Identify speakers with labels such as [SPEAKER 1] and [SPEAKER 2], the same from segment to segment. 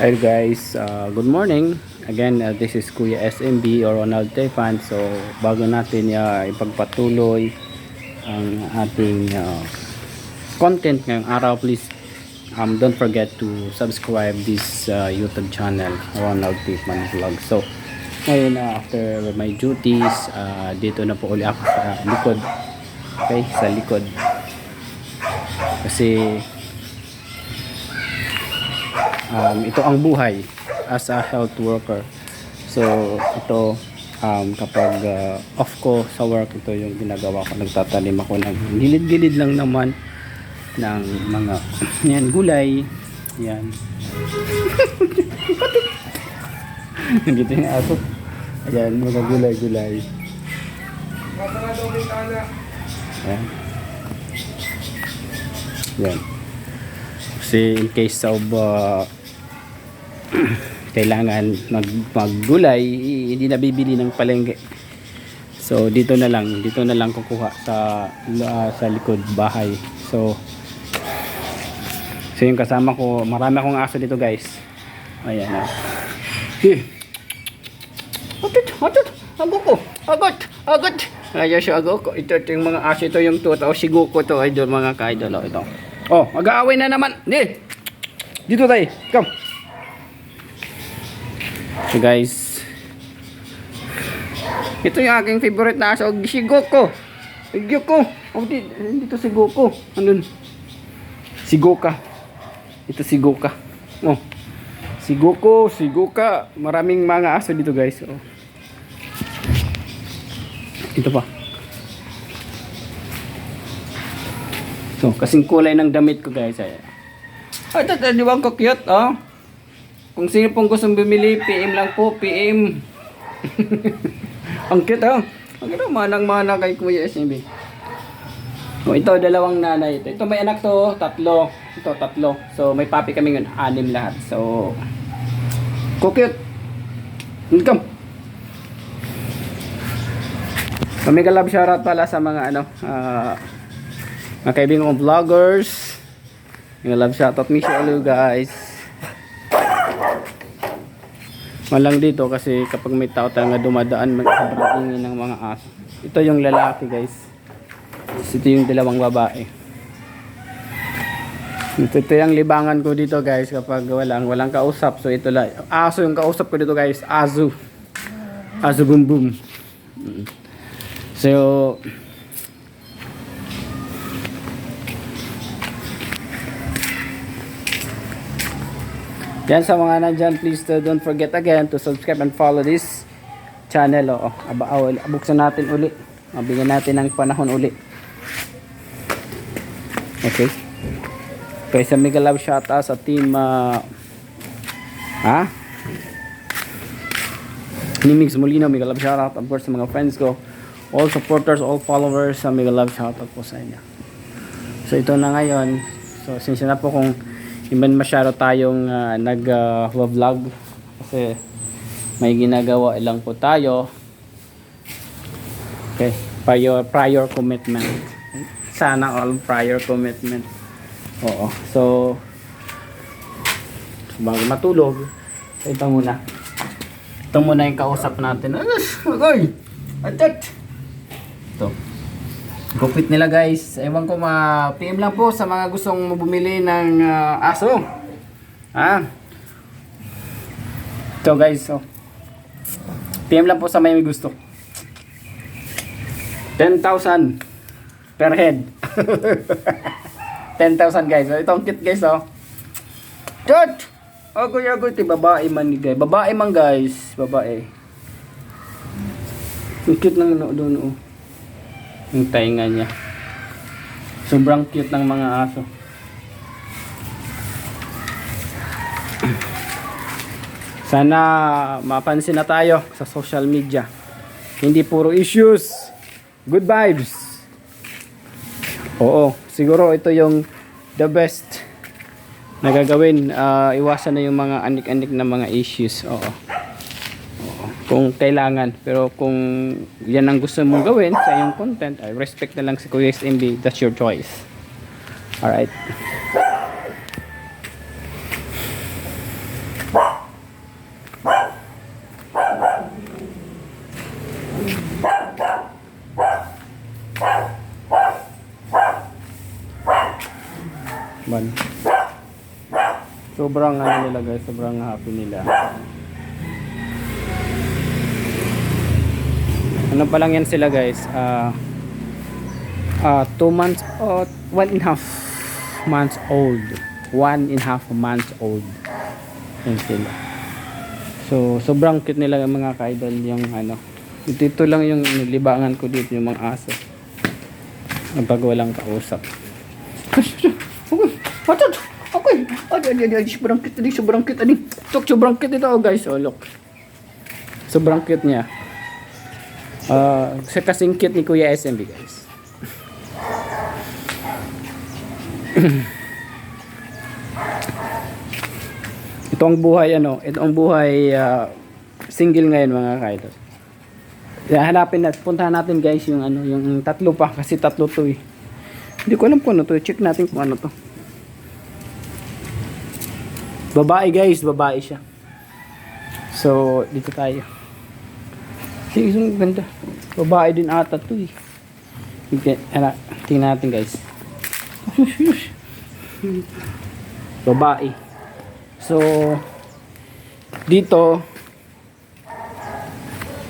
[SPEAKER 1] Hi guys, uh, good morning. Again, uh, this is Kuya SMB or Ronald Tefan. So, bago natin uh, ipagpatuloy ang ating uh, content ngayong araw, please um, don't forget to subscribe this uh, YouTube channel, Ronald Tefan Vlog. So, ngayon uh, after my duties, uh, dito na po uli ako sa likod. Okay, sa likod. Kasi um, ito ang buhay as a health worker. So, ito um, kapag uh, off ko sa work, ito yung ginagawa ko. Nagtatanim ako ng gilid-gilid lang naman ng mga yan, gulay. Yan. Dito yung aso. Ayan, mga gulay-gulay. Ayan. Yan. Kasi in case of uh, kailangan mag maggulay, hindi na bibili ng palengke. So dito na lang, dito na lang kukuha sa uh, sa likod bahay. So So yung kasama ko, marami akong aso dito guys. Ayan na. Hi. Atot, atot, agot ko, agot, agot. Ayan siya agot. Ito, ito yung mga aso, ito yung tuta. O sigo ko to, idol, mga ka-idol. oh, Ito. Oh, mag-aaway na naman. Di. Dito tayo. Come. So guys. Ito yung aking favorite na aso. Si Goku. Goku. Oh, di, dito si Goku. Andun. Si Goka. Ito si Goka. Oh. Si Goku, si Goka. Maraming mga aso dito guys. Oh. Ito pa. So, kasing kulay ng damit ko guys. Ay, ito, ito, di ba ang cute, oh? Kung sino pong gustong bumili, PM lang po, PM. ang cute, oh. Ang ito, manang-mana kay Kuya SMB. Oh, ito, dalawang nanay. Ito, ito may anak to, tatlo. Ito, tatlo. So, may papi kami ngayon, anim lahat. So, cute. Welcome. So, mega love shoutout pala sa mga ano, ah, mga kaibigan kong vloggers. Mega love shoutout, miss you all guys. Malang dito kasi kapag may tao talaga dumadaan, ingin ng mga aso. Ito yung lalaki guys. Ito yung dalawang babae. Ito, ito yung libangan ko dito guys kapag walang walang kausap. So ito lang. Aso yung kausap ko dito guys. Azu. Azu boom boom. So Yan sa mga nandyan, please uh, don't forget again to subscribe and follow this channel. Oh, aba, oh, buksan natin uli. Mabigyan natin ng panahon uli. Okay. Okay, sa Mega Love shoutout sa team uh, ha? Ni Mix Molino, Mega Love shoutout of course sa mga friends ko. All supporters, all followers sa Mega Love shoutout po sa inyo. So ito na ngayon. So since na po kung Iman masyado tayong uh, nag-vlog kasi may ginagawa lang po tayo. Okay, prior prior commitment. Sana all prior commitment. Oo. So bago matulog, ito muna. Ito muna yung kausap natin. Agoy! Atat! Ito. Gupit nila guys. Ewan ko ma PM lang po sa mga gustong bumili ng uh, aso. Ha? Ito guys. Oh. PM lang po sa may gusto. 10,000 per head. 10,000 guys. So, itong kit guys oh. Chot! Agoy agoy ti babae man ni guys. Babae man guys. Babae. Ang cute ng ano doon oh yung tainga niya. Sobrang cute ng mga aso. Sana mapansin na tayo sa social media. Hindi puro issues. Good vibes. Oo siguro ito yung the best na gagawin. Uh, iwasan na yung mga anik-anik na mga issues. Oo kung kailangan. Pero kung yan ang gusto mong gawin sa iyong content, I respect na lang si Kuya SMB. That's your choice. Alright. One. Sobrang ano nila guys, sobrang happy nila. Ano pa lang yan sila guys, ah ah two months or one and a half months old. One and a half months old. Yan sila. So, sobrang cute nila mga ka-idol yung ano. Dito lang yung libangan ko dito yung mga aso. Pag walang kausap. Okay. Ay, ay, ay, sobrang cute din, sobrang cute din. Tok, sobrang cute ito, oh, guys. Oh, look. Sobrang cute niya. Ah, sa kasing cute ni Kuya SMB, guys. ito ang buhay ano, ito ang buhay ah, single ngayon mga kaidol. Kaya hanapin natin, puntahan natin guys yung ano, yung tatlo pa kasi tatlo to eh. Hindi ko alam kung ano to, check natin kung ano to. Babae guys, babae siya. So, dito tayo. Sige, isang ganda. Babae din ata to eh. Okay, ano, tingnan natin guys. Babae. So, dito,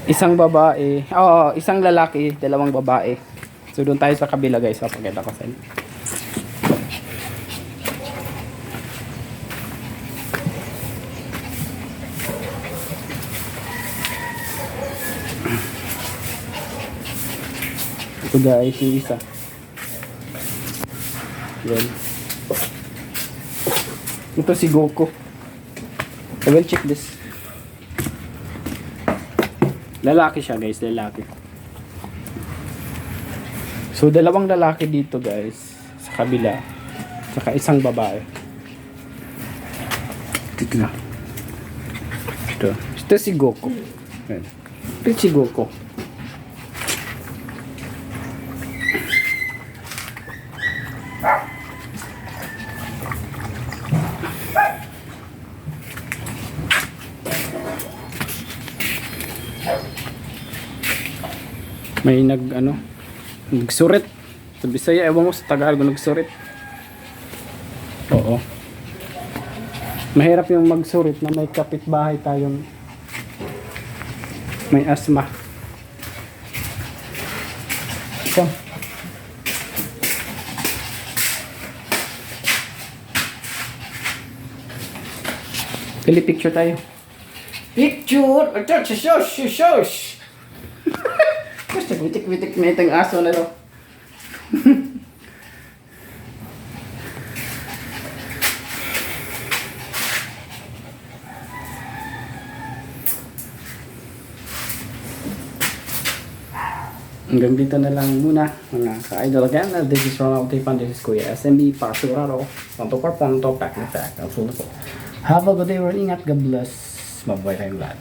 [SPEAKER 1] isang babae, oo, isang lalaki, dalawang babae. So, doon tayo sa kabila guys, papakita ko sa inyo. Ito guys, yung isa. Yan. Ito si Goku. I will check this. Lalaki siya guys, lalaki. So dalawang lalaki dito guys, sa kabila. Saka isang babae. Na. Ito. Ito si Goku. Yan. Ito si Goku. May nag ano, nagsurit. Sa Bisaya, ewan ko sa Tagalog nagsurit. Oo. Mahirap yung magsurit na may kapitbahay tayong may asma. Ito. Pili picture tayo. Picture! Ito, shush, shush, shush! Basta witik-witik na itong aso na to. Hanggang dito na lang muna mga ka-idol. Again, this is Ronald Tipan. This is Kuya SMB Pasuraro. Ponto par ponto, pack na pack. Have a good day ingat. God bless. Mabuhay tayong lahat.